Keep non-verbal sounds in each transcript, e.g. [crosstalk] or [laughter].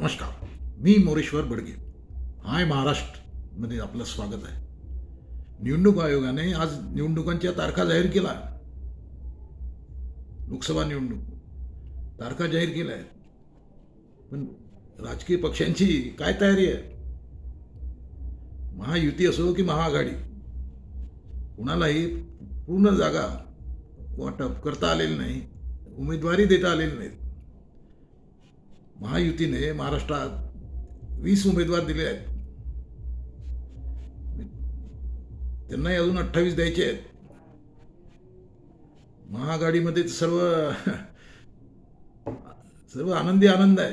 नमस्कार. मी मोरेश्वर बडगे. हाय महाराष्ट्रमध्ये आपलं स्वागत आहे. निवडणूक आयोगाने आज निवडणुकांच्या तारखा जाहीर केला. लोकसभा निवडणूक. तारखा जाहीर केल्या आहेत. पण राजकीय पक्षांची काय तयारी आहे? महायुती असो की महाआघाडी कुणालाही पूर्ण जागा वाटप करता आलेली नाही उमेदवारी देता आलेली नाहीत. महायुतीने महाराष्ट्रात वीस उमेदवार दिले आहेत. त्यांनाही अजून अठ्ठावीस द्यायचे आहेत. महाआघाडीमध्ये सर्व सर्व आनंदी आनंद आहे.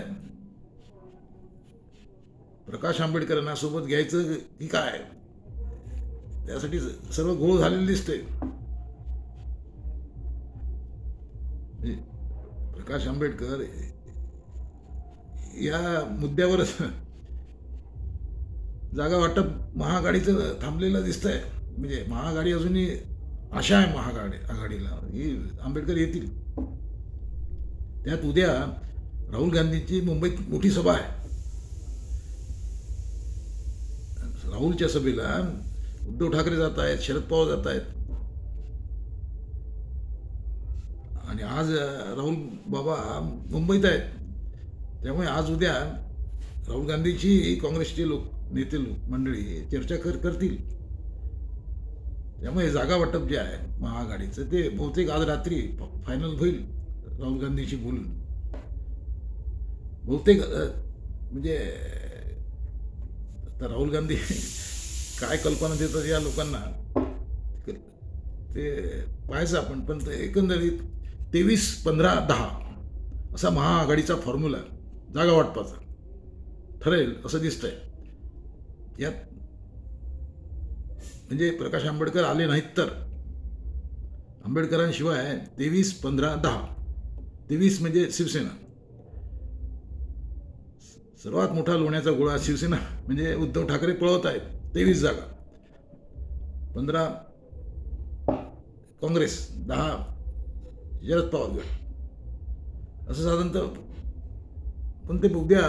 प्रकाश आंबेडकरांना सोबत घ्यायचं की काय? त्यासाठी सर्व घोळ झालेले दिसते म्हणजे प्रकाश आंबेडकर या मुद्द्यावरच जागा वाटप महाआघाडीचं थांबलेलं दिसतंय. म्हणजे महाआघाडी अजूनही आशा आहे महाआघाडी आघाडीला. ही आंबेडकर येतील. त्यात उद्या राहुल गांधींची मुंबईत मोठी सभा आहे. राहुलच्या सभेला उद्धव ठाकरे जात आहेत शरद पवार जात आहेत. आणि आज राहुल बाबा मुंबईत आहेत. त्यामुळे आज उद्या राहुल गांधीची काँग्रेसचे लोक नेते लोक मंडळी चर्चा कर करतील. त्यामुळे जागा वाटप जे आहे महाआघाडीचं ते बहुतेक आज रात्री फायनल होईल राहुल गांधीशी बोलून. बहुतेक म्हणजे आता राहुल गांधी [laughs] काय कल्पना देतात या लोकांना ते पाहायचं आपण पण ते एकंदरीत तेवीस पंधरा दहा असा महाआघाडीचा फॉर्म्युला जागा वाटपाचा ठरेल असं दिसतंय. यात म्हणजे प्रकाश आंबेडकर आले नाहीत तर. आंबेडकरांशिवाय तेवीस पंधरा दहा. तेवीस म्हणजे शिवसेना. सर्वात मोठा लोण्याचा गोळा शिवसेना म्हणजे उद्धव ठाकरे पळवत आहेत. तेवीस जागा. पंधरा काँग्रेस दहा शरद पवार गट. असं साधारणतः पण ते उद्या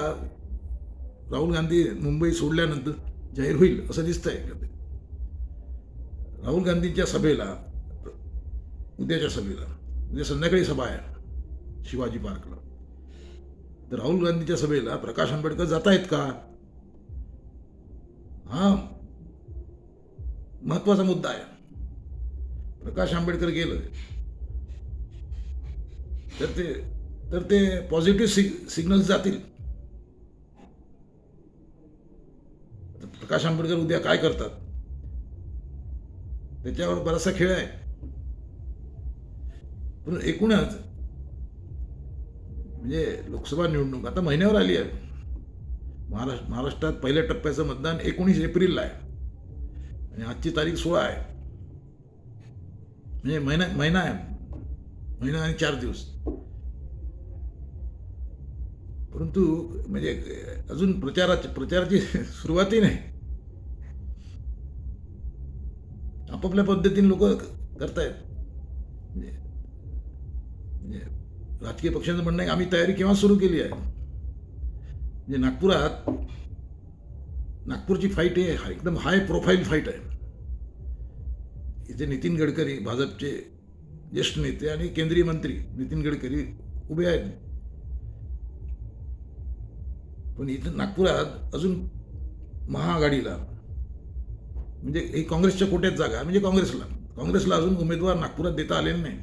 राहुल गांधी मुंबई सोडल्यानंतर जाहीर होईल असं दिसतंय राहुल गांधींच्या सभेला उद्याच्या सभेला उद्या संध्याकाळी सभा आहे शिवाजी पार्कला. तर राहुल गांधीच्या सभेला प्रकाश आंबेडकर जात आहेत का? हा. महत्त्वाचा मुद्दा आहे. प्रकाश आंबेडकर गेलं. तर ते तर ते पॉझिटिव्ह सिग सिग्नल्स जातील. प्रकाश आंबेडकर उद्या काय करतात? त्याच्यावर बराचसा खेळ आहे. पण एकूणच म्हणजे लोकसभा निवडणूक आता महिन्यावर आली आहे. महाराष्ट्र महाराष्ट्रात पहिल्या टप्प्याचं मतदान एकोणीस एप्रिलला आहे. आणि आजची तारीख सोळा आहे. म्हणजे महिना महिना आहे. महिना आणि चार दिवस. परंतु म्हणजे अजून प्रचाराची प्रचाराची सुरुवातही नाही. आपापल्या पद्धतीने लोक करतायत. म्हणजे, म्हणजे राजकीय पक्षांचं म्हणणं आहे आम्ही तयारी केव्हा सुरू केली आहे? म्हणजे नागपुरात नागपूरची फाईट हे एकदम हाय प्रोफाईल फाईट आहे. इथे नितीन गडकरी भाजपचे ज्येष्ठ नेते आणि केंद्रीय मंत्री नितीन गडकरी उभे आहेत. पण इथं नागपुरात अजून महाआघाडीला म्हणजे हे काँग्रेसच्या कोट्यात जागा म्हणजे काँग्रेसला. काँग्रेसला अजून उमेदवार नागपुरात देता आलेले नाही.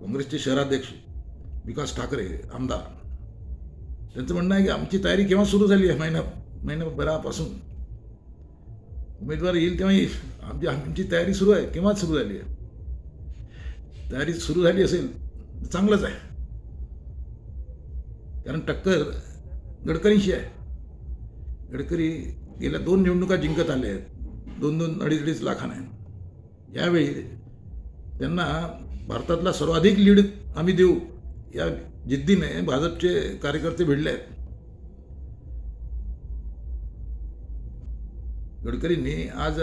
काँग्रेसचे शहराध्यक्ष विकास ठाकरे आमदार त्यांचं म्हणणं आहे की आमची तयारी केव्हा सुरू झाली आहे? महिना महिनाभरापासून. उमेदवार येईल तेव्हा येईल. आमची आमची तयारी सुरू आहे. केव्हाच सुरू झाली आहे? तयारी सुरू झाली असेल चांगलंच आहे. कारण टक्कर गडकरींशी आहे. गडकरी गेल्या दोन निवडणुका जिंकत आले आहेत. दोन दोन अडीच अडीच लाखाने. यावेळी त्यांना भारतातला सर्वाधिक लीड आम्ही देऊ या जिद्दीने भाजपचे कार्यकर्ते भिडले आहेत. गडकरींनी आज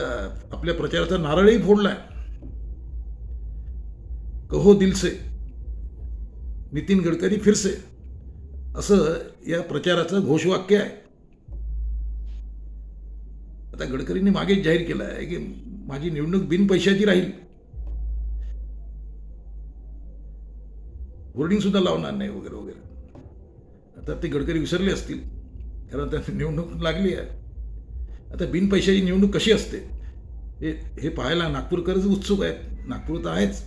आपल्या प्रचाराचा नारळही फोडलाय. कहो दिल से नितीन गडकरी फिरसे. असं या प्रचाराचं घोषवाक्य आहे. आता गडकरींनी मागेच जाहीर केलं आहे की माझी निवडणूक बिनपैशाची राहील. होर्डिंग सुद्धा लावणार नाही वगैरे वगैरे. आता ते गडकरी विसरले असतील. कारण आता निवडणूक लागली आहे. आता बिनपैशाची निवडणूक कशी असते? हे हे पाहायला नागपूरकरच उत्सुक आहेत. नागपूर तर आहेच.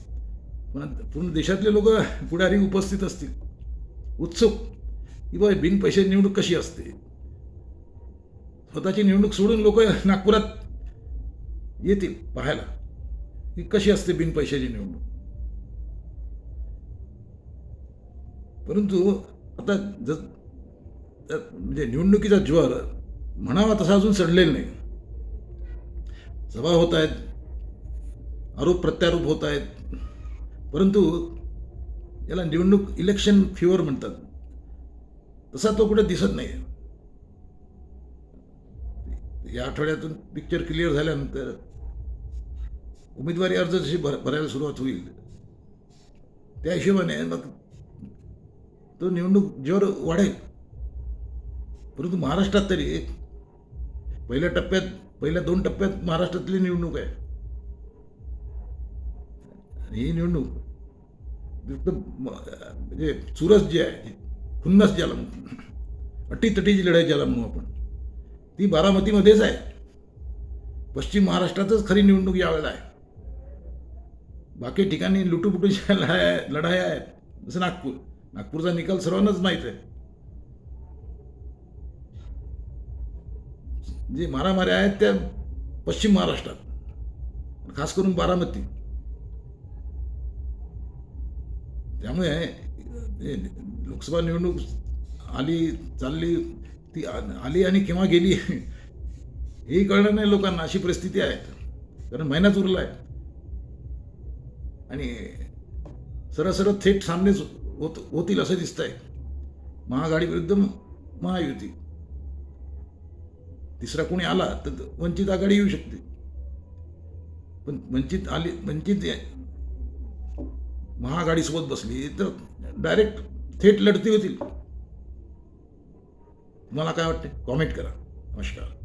पण पूर्ण देशातले लोक पुढारी उपस्थित असतील. उत्सुक. की बिन बिनपैशाची निवडणूक कशी असते? स्वतःची निवडणूक सोडून लोक नागपुरात येतील पाहायला. की कशी असते बिनपैशाची निवडणूक? परंतु आता जर म्हणजे निवडणुकीचा ज्वर म्हणावा तसा अजून सडलेला नाही. सभा होत आहेत आरोप प्रत्यारोप होत आहेत. परंतु याला निवडणूक इलेक्शन फिवर म्हणतात. तसा तो कुठे दिसत नाही या आठवड्यातून पिक्चर क्लिअर झाल्यानंतर उमेदवारी अर्ज जशी भर भरायला सुरुवात होईल त्या हिशोबाने मग तो निवडणूक जोर वाढेल. परंतु महाराष्ट्रात तरी पहिल्या टप्प्यात पहिल्या दोन टप्प्यात महाराष्ट्रातली निवडणूक आहे. आणि ही निवडणूक म्हणजे चुरस जी आहे खुन्नस ज्याला म्हणतो. अटीतटीची लढाई ज्याला म्हणू आपण. ती बारामतीमध्येच आहे. पश्चिम महाराष्ट्रातच खरी निवडणूक यावेळेला आहे. बाकी ठिकाणी लुटूपुटूच्या [laughs] लढाया लढाया आहेत. जसं नागपूर. नागपूरचा निकाल सर्वांनाच माहीत आहे. जे मारामाऱ्या आहेत त्या पश्चिम महाराष्ट्रात. खास करून बारामती. त्यामुळे लोकसभा निवडणूक आली चालली ती आली आणि केव्हा गेली हे कळणार नाही लोकांना अशी परिस्थिती आहे. कारण महिनाच उरला आहे आणि सरळ सरळ थेट सामनेच होत होतील असं दिसतंय. महाआघाडी विरुद्ध महायुती. तिसरा कोणी आला तर वंचित आघाडी येऊ शकते. पण वंचित आली वंचित महाआघाडीसोबत बसली तर डायरेक्ट थेट लढती होतील. तुम्हाला काय वाटते कॉमेंट करा. नमस्कार.